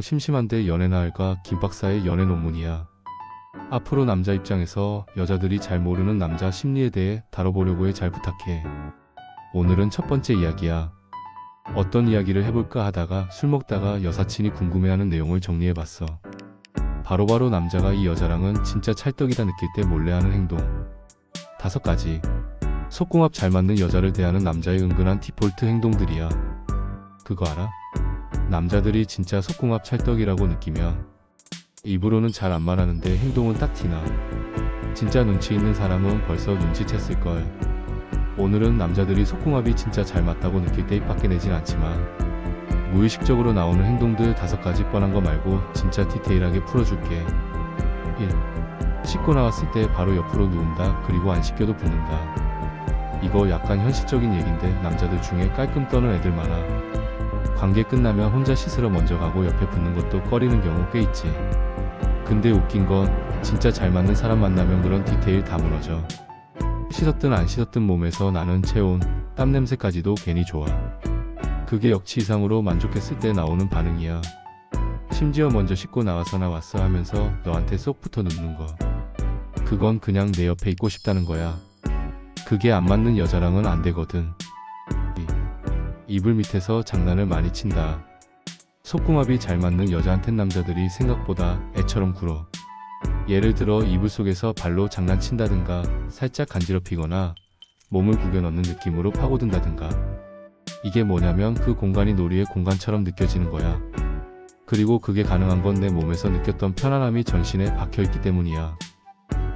심심한데 연애나 할까 김박사의 연애 논문이야. 앞으로 남자 입장에서 여자들이 잘 모르는 남자 심리에 대해 다뤄보려고 해 잘 부탁해. 오늘은 첫 번째 이야기야. 어떤 이야기를 해볼까 하다가 술 먹다가 여사친이 궁금해하는 내용을 정리해봤어. 바로바로 남자가 이 여자랑은 진짜 찰떡이다 느낄 때 몰래 하는 행동. 다섯 가지. 속궁합 잘 맞는 여자를 대하는 남자의 은근한 디폴트 행동들이야. 그거 알아? 남자들이 진짜 속궁합 찰떡이라고 느끼면 입으로는 잘 안 말하는데 행동은 딱 티나. 진짜 눈치 있는 사람은 벌써 눈치챘을 걸. 오늘은 남자들이 속궁합이 진짜 잘 맞다고 느낄 때 입 밖에 내진 않지만 무의식적으로 나오는 행동들 다섯 가지 뻔한 거 말고 진짜 디테일하게 풀어줄게. 1. 씻고 나왔을 때 바로 옆으로 누운다 그리고 안 씻겨도 붓는다. 이거 약간 현실적인 얘긴데 남자들 중에 깔끔 떠는 애들 많아. 관계 끝나면 혼자 씻으러 먼저 가고 옆에 붙는 것도 꺼리는 경우 꽤 있지. 근데 웃긴 건 진짜 잘 맞는 사람 만나면 그런 디테일 다 무너져. 씻었든 안 씻었든 몸에서 나는 체온, 땀 냄새까지도 괜히 좋아. 그게 역치 이상으로 만족했을 때 나오는 반응이야. 심지어 먼저 씻고 나와서 나왔어 하면서 너한테 쏙 붙어 눕는 거. 그건 그냥 내 옆에 있고 싶다는 거야. 그게 안 맞는 여자랑은 안 되거든. 이- 이불 밑에서 장난을 많이 친다. 속궁합이 잘 맞는 여자한텐 남자들이 생각보다 애처럼 굴어. 예를 들어 이불 속에서 발로 장난친다든가 살짝 간지럽히거나 몸을 구겨 넣는 느낌으로 파고든다든가. 이게 뭐냐면 그 공간이 놀이의 공간처럼 느껴지는 거야. 그리고 그게 가능한 건 내 몸에서 느꼈던 편안함이 전신에 박혀있기 때문이야.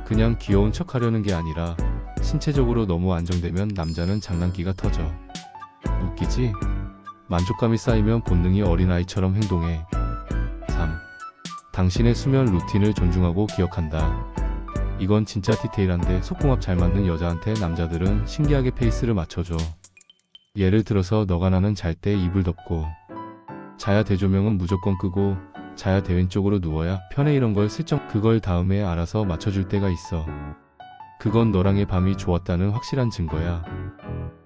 그냥 귀여운 척 하려는 게 아니라 신체적으로 너무 안정되면 남자는 장난기가 터져. 웃기지? 만족감이 쌓이면 본능이 어린아이처럼 행동해. 3. 당신의 수면 루틴을 존중하고 기억한다. 이건 진짜 디테일한데 속궁합 잘 맞는 여자한테 남자들은 신기하게 페이스를 맞춰줘. 예를 들어서 너가 나는 잘 때 이불 덮고 자야 대조명은 무조건 끄고 자야 대왼쪽으로 누워야 편해 이런 걸 슬쩍 그걸 다음에 알아서 맞춰줄 때가 있어. 그건 너랑의 밤이 좋았다는 확실한 증거야.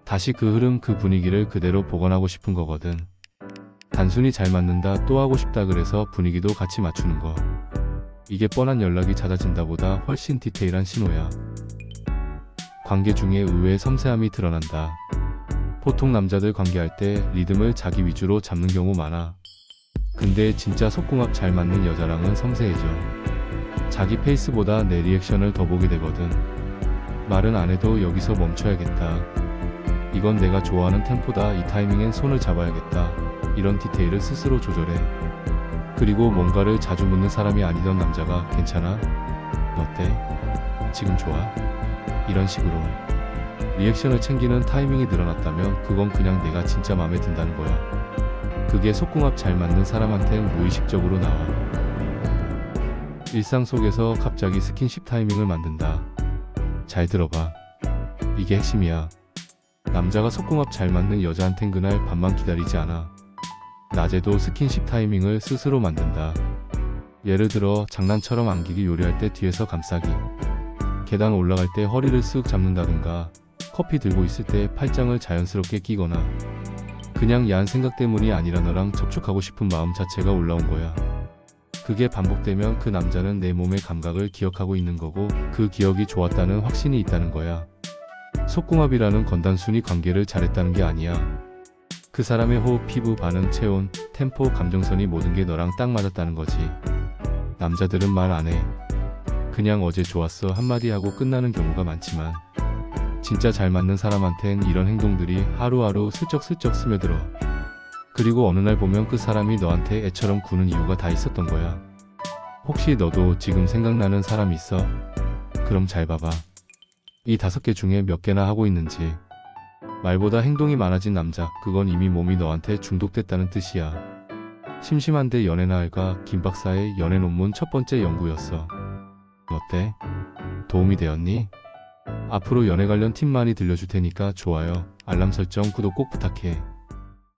다시 그 흐름 그 분위기를 그대로 복원하고 싶은 거거든. 단순히 잘 맞는다 또 하고 싶다 그래서 분위기도 같이 맞추는 거. 이게 뻔한 연락이 잦아진다 보다 훨씬 디테일한 신호야. 관계 중에 의외의 섬세함이 드러난다. 보통 남자들 관계할 때 리듬을 자기 위주로 잡는 경우 많아. 근데 진짜 속궁합 잘 맞는 여자랑은 섬세해져. 자기 페이스보다 내 리액션을 더 보게 되거든. 말은 안 해도 여기서 멈춰야겠다. 이건 내가 좋아하는 템포다. 이 타이밍엔 손을 잡아야겠다. 이런 디테일을 스스로 조절해. 그리고 뭔가를 자주 묻는 사람이 아니던 남자가 괜찮아? 어때? 지금 좋아? 이런 식으로. 리액션을 챙기는 타이밍이 늘어났다면 그건 그냥 내가 진짜 마음에 든다는 거야. 그게 속궁합 잘 맞는 사람한텐 무의식적으로 나와. 일상 속에서 갑자기 스킨십 타이밍을 만든다. 잘 들어봐. 이게 핵심이야. 남자가 속궁합 잘 맞는 여자한텐 그날 밤만 기다리지 않아. 낮에도 스킨십 타이밍을 스스로 만든다. 예를 들어 장난처럼 안기기 요리할 때 뒤에서 감싸기. 계단 올라갈 때 허리를 쓱 잡는다든가 커피 들고 있을 때 팔짱을 자연스럽게 끼거나 그냥 야한 생각 때문이 아니라 너랑 접촉하고 싶은 마음 자체가 올라온 거야. 그게 반복되면 그 남자는 내 몸의 감각을 기억하고 있는 거고 그 기억이 좋았다는 확신이 있다는 거야. 속궁합이라는 건 단순히 관계를 잘했다는 게 아니야. 그 사람의 호흡, 피부, 반응, 체온, 템포, 감정선이 모든 게 너랑 딱 맞았다는 거지. 남자들은 말 안 해. 그냥 어제 좋았어 한마디 하고 끝나는 경우가 많지만 진짜 잘 맞는 사람한텐 이런 행동들이 하루하루 슬쩍슬쩍 스며들어. 그리고 어느 날 보면 그 사람이 너한테 애처럼 구는 이유가 다 있었던 거야. 혹시 너도 지금 생각나는 사람 있어? 그럼 잘 봐봐. 이 다섯 개 중에 몇 개나 하고 있는지. 말보다 행동이 많아진 남자, 그건 이미 몸이 너한테 중독됐다는 뜻이야. 심심한데 연애나 할까 김 박사의 연애 논문 첫 번째 연구였어. 어때? 도움이 되었니? 앞으로 연애 관련 팁 많이 들려줄 테니까 좋아요, 알람 설정, 구독 꼭 부탁해.